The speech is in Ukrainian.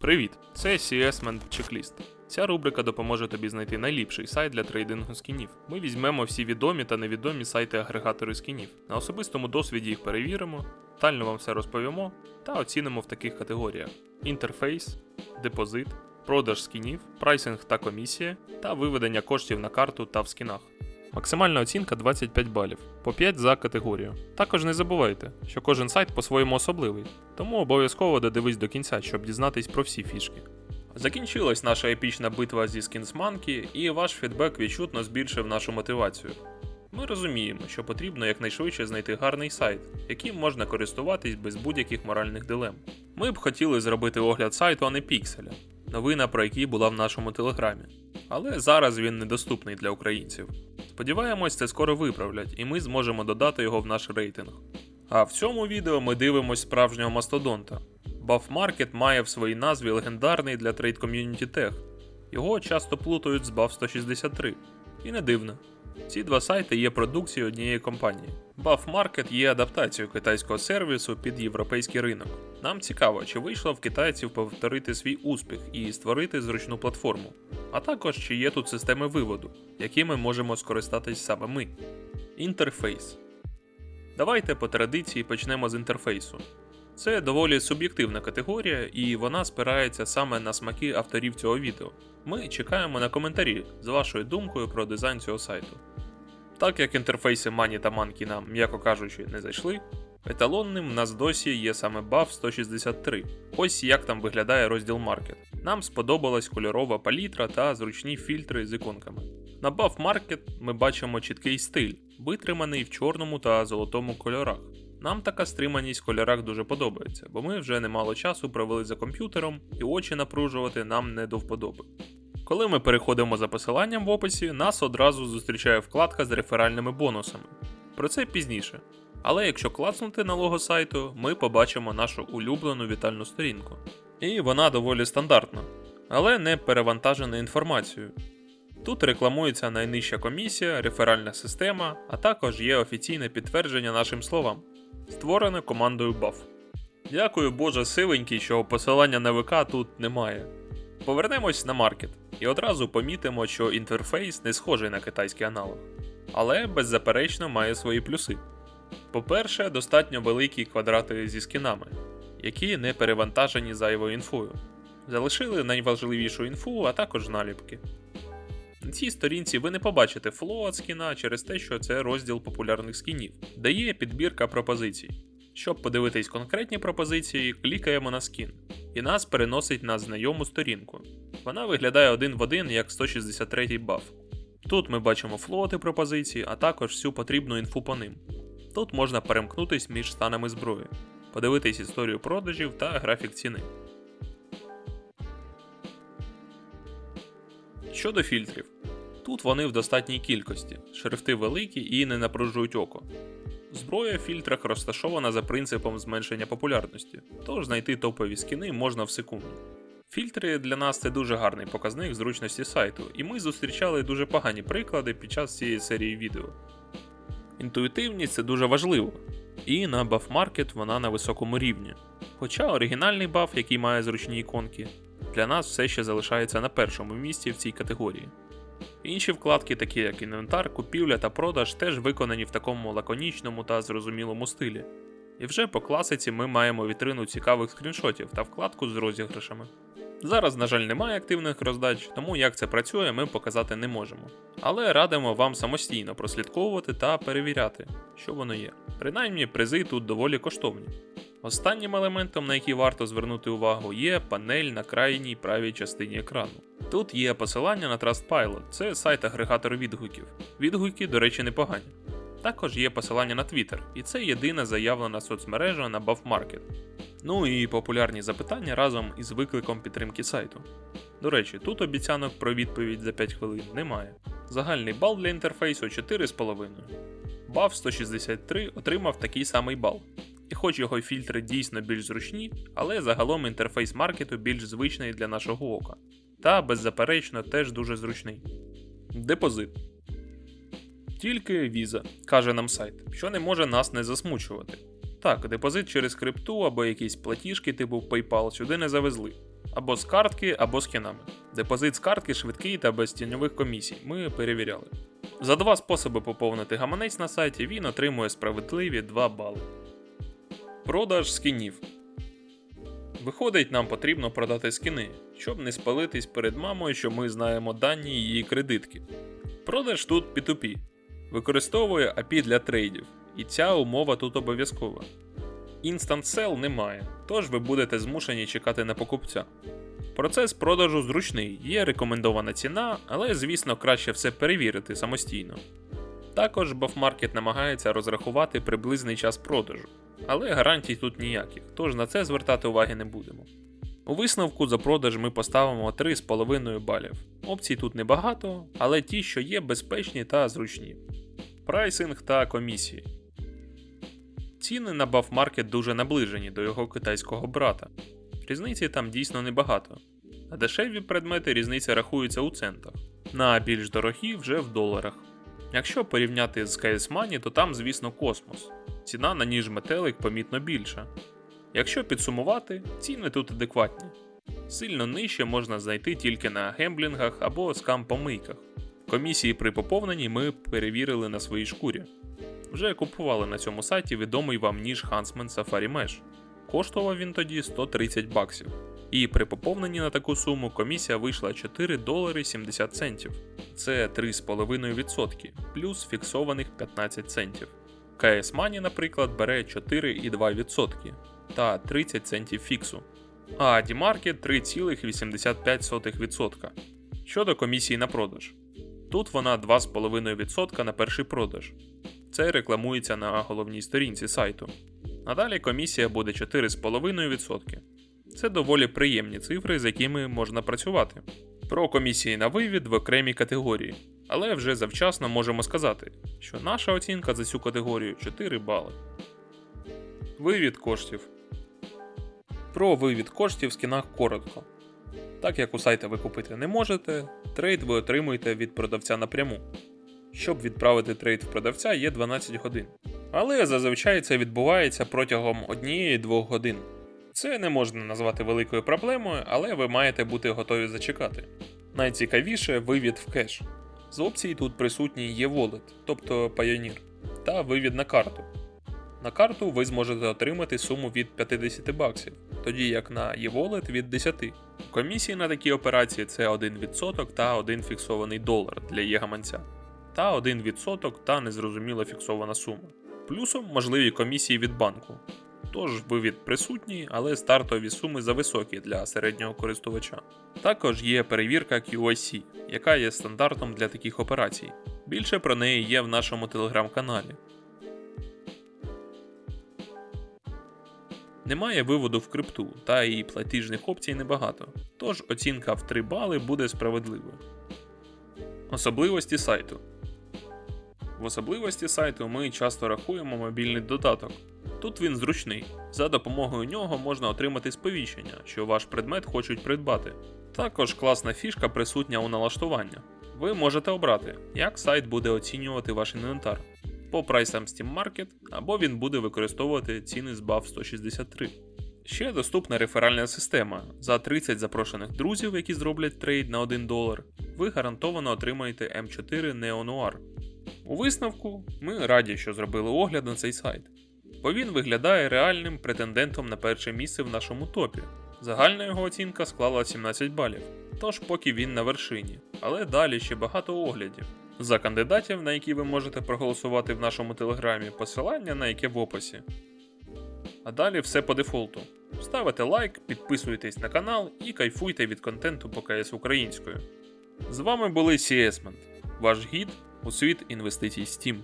Привіт! Це CSman Checklist. Ця рубрика допоможе тобі знайти найліпший сайт для трейдингу скінів. Ми візьмемо всі відомі та невідомі сайти-агрегатори скінів. На особистому досвіді їх перевіримо, детально вам все розповімо та оцінимо в таких категоріях: інтерфейс, депозит, продаж скінів, прайсинг та комісія та виведення коштів на карту та в скінах. Максимальна оцінка 25 балів, по 5 за категорію. Також не забувайте, що кожен сайт по-своєму особливий, тому обов'язково додивись до кінця, щоб дізнатись про всі фішки. Закінчилась наша епічна битва зі Скінсманкі, і ваш фідбек відчутно збільшив нашу мотивацію. Ми розуміємо, що потрібно якнайшвидше знайти гарний сайт, яким можна користуватись без будь-яких моральних дилем. Ми б хотіли зробити огляд сайту, а не пікселя, новина про який була в нашому телеграмі. Але зараз він недоступний для українців. Сподіваємось, це скоро виправлять, і ми зможемо додати його в наш рейтинг. А в цьому відео ми дивимось справжнього мастодонта. Buff має в своїй назві легендарний для трейд ком'юніті тег. Його часто плутають з Buff 163. І не дивно. Ці два сайти є продукцією однієї компанії. Buff є адаптацією китайського сервісу під європейський ринок. Нам цікаво, чи вийшло в китайців повторити свій успіх і створити зручну платформу, а також чи є тут системи виводу, якими можемо скористатись саме ми. Інтерфейс. Давайте по традиції почнемо з інтерфейсу. Це доволі суб'єктивна категорія, і вона спирається саме на смаки авторів цього відео. Ми чекаємо на коментарі з вашою думкою про дизайн цього сайту. Так як інтерфейси Мані та Манкі нам, м'яко кажучи, не зайшли, еталонним в нас досі є саме Buff 163. Ось як там виглядає розділ Market. Нам сподобалась кольорова палітра та зручні фільтри з іконками. На Buff Market ми бачимо чіткий стиль, витриманий в чорному та золотому кольорах. Нам така стриманість в кольорах дуже подобається, бо ми вже немало часу провели за комп'ютером і очі напружувати нам не до вподоби. Коли ми переходимо за посиланням в описі, нас одразу зустрічає вкладка з реферальними бонусами. Про це пізніше. Але якщо клацнути на лого сайту, ми побачимо нашу улюблену вітальну сторінку. І вона доволі стандартна, але не перевантажена інформацією. Тут рекламується найнижча комісія, реферальна система, а також є офіційне підтвердження нашим словам, створене командою BAF. Дякую Боже силенький, що посилання на ВК тут немає. Повернемось на маркет і одразу помітимо, що інтерфейс не схожий на китайський аналог, але беззаперечно має свої плюси. По-перше, достатньо великі квадрати зі скінами, які не перевантажені зайвою інфою. Залишили найважливішу інфу, а також наліпки. На цій сторінці ви не побачите флоат скіна через те, що це розділ популярних скінів, де є підбірка пропозицій. Щоб подивитись конкретні пропозиції, клікаємо на скін, і нас переносить на знайому сторінку. Вона виглядає один в один як 163 баф. Тут ми бачимо флоти пропозицій, а також всю потрібну інфу по ним. Тут можна перемкнутись між станами зброї, подивитись історію продажів та графік ціни. Щодо фільтрів, тут вони в достатній кількості, шрифти великі і не напружують око. Зброя в фільтрах розташована за принципом зменшення популярності, тож знайти топові скіни можна в секунду. Фільтри для нас це дуже гарний показник зручності сайту, і ми зустрічали дуже погані приклади під час цієї серії відео. Інтуїтивність це дуже важливо, і на Market вона на високому рівні. Хоча оригінальний баф, який має зручні іконки, для нас все ще залишається на першому місці в цій категорії. Інші вкладки, такі як інвентар, купівля та продаж, теж виконані в такому лаконічному та зрозумілому стилі. І вже по класиці ми маємо вітрину цікавих скріншотів та вкладку з розіграшами. Зараз, на жаль, немає активних роздач, тому як це працює, ми показати не можемо. Але радимо вам самостійно прослідковувати та перевіряти, що воно є. Принаймні, призи тут доволі коштовні. Останнім елементом, на який варто звернути увагу, є панель на крайній правій частині екрану. Тут є посилання на Trustpilot, це сайт-агрегатор відгуків. Відгуки, до речі, непогані. Також є посилання на Twitter, і це єдина заявлена соцмережа на Buff Market. Ну і популярні запитання разом із викликом підтримки сайту. До речі, тут обіцянок про відповідь за 5 хвилин немає. Загальний бал для інтерфейсу 4,5. Buff 163 отримав такий самий бал. І хоч його фільтри дійсно більш зручні, але загалом інтерфейс маркету більш звичний для нашого ока. Та, беззаперечно, теж дуже зручний. Депозит. Тільки віза, каже нам сайт, що не може нас не засмучувати. Так, депозит через крипту або якісь платіжки типу PayPal сюди не завезли. Або з картки, або з кинами. Депозит з картки швидкий та без тіньових комісій. Ми перевіряли. За два способи поповнити гаманець на сайті він отримує справедливі 2 бали. Продаж скінів. Виходить, нам потрібно продати скіни, щоб не спалитись перед мамою, що ми знаємо дані її кредитки. Продаж тут P2P. Використовує API для трейдів, і ця умова тут обов'язкова. Instant Sell немає, тож ви будете змушені чекати на покупця. Процес продажу зручний, є рекомендована ціна, але звісно краще все перевірити самостійно. Також Buffmarket намагається розрахувати приблизний час продажу, але гарантій тут ніяких, тож на це звертати уваги не будемо. У висновку за продаж ми поставимо 3,5 балів. Опцій тут небагато, але ті, що є, безпечні та зручні. Прайсинг та комісії. Ціни на Buffmarket дуже наближені до його китайського брата. Різниці там дійсно небагато. На дешеві предмети різниця рахується у центах, на більш дорогі вже в доларах. Якщо порівняти з CS Money, то там, звісно, космос. Ціна на ніж метелик помітно більша. Якщо підсумувати, ціни тут адекватні. Сильно нижче можна знайти тільки на гемблінгах або скам-помийках. Комісії при поповненні ми перевірили на своїй шкурі. Вже купували на цьому сайті відомий вам ніж Huntsman Safari Mesh. Коштував він тоді 130 баксів. І при поповненні на таку суму комісія вийшла 4 долари 70 центів. Це 3,5% плюс фіксованих 15 центів. CS Money, наприклад, бере 4,2% та 30 центів фіксу. А D-Market 3,85%. Щодо комісії на продаж. Тут вона 2,5% на перший продаж. Це рекламується на головній сторінці сайту. Надалі комісія буде 4,5%. Це доволі приємні цифри, з якими можна працювати. Про комісії на вивід в окремій категорії. Але вже завчасно можемо сказати, що наша оцінка за цю категорію 4 бали. Вивід коштів. Про вивід коштів в скінах коротко. Так як у сайта ви купити не можете, трейд ви отримуєте від продавця напряму. Щоб відправити трейд в продавця, є 12 годин. Але зазвичай це відбувається протягом 1-2 годин. Це не можна назвати великою проблемою, але ви маєте бути готові зачекати. Найцікавіше вивід в кеш. З опцій тут присутній є Wallet, тобто Pioneer, та вивід на карту. На карту ви зможете отримати суму від 50 баксів, тоді як на e-Wallet від 10. Комісії на такі операції це 1% та 1 фіксований долар для є-гаманця, та 1% та незрозуміла фіксована сума. Плюсом можливі комісії від банку. Тож вивід присутній, але стартові суми зависокі для середнього користувача. Також є перевірка QIC, яка є стандартом для таких операцій. Більше про неї є в нашому телеграм-каналі. Немає виводу в крипту, та і платіжних опцій небагато, тож оцінка в 3 бали буде справедливою. Особливості сайту. В особливості сайту ми часто рахуємо мобільний додаток. Тут він зручний. За допомогою нього можна отримати сповіщення, що ваш предмет хочуть придбати. Також класна фішка присутня у налаштування. Ви можете обрати, як сайт буде оцінювати ваш інвентар по прайсам Steam Market, або він буде використовувати ціни з BAF 163. Ще доступна реферальна система. За 30 запрошених друзів, які зроблять трейд на 1 долар, ви гарантовано отримаєте M4 Neo Noir. У висновку, ми раді, що зробили огляд на цей сайт, бо він виглядає реальним претендентом на перше місце в нашому топі. Загальна його оцінка склала 17 балів, тож поки він на вершині, але далі ще багато оглядів. За кандидатів, на які ви можете проголосувати в нашому телеграмі, посилання на яке в описі. А далі все по дефолту. Ставите лайк, підписуйтесь на канал і кайфуйте від контенту по КС українською. З вами були Сіесмент, ваш гід у світ інвестицій Steam.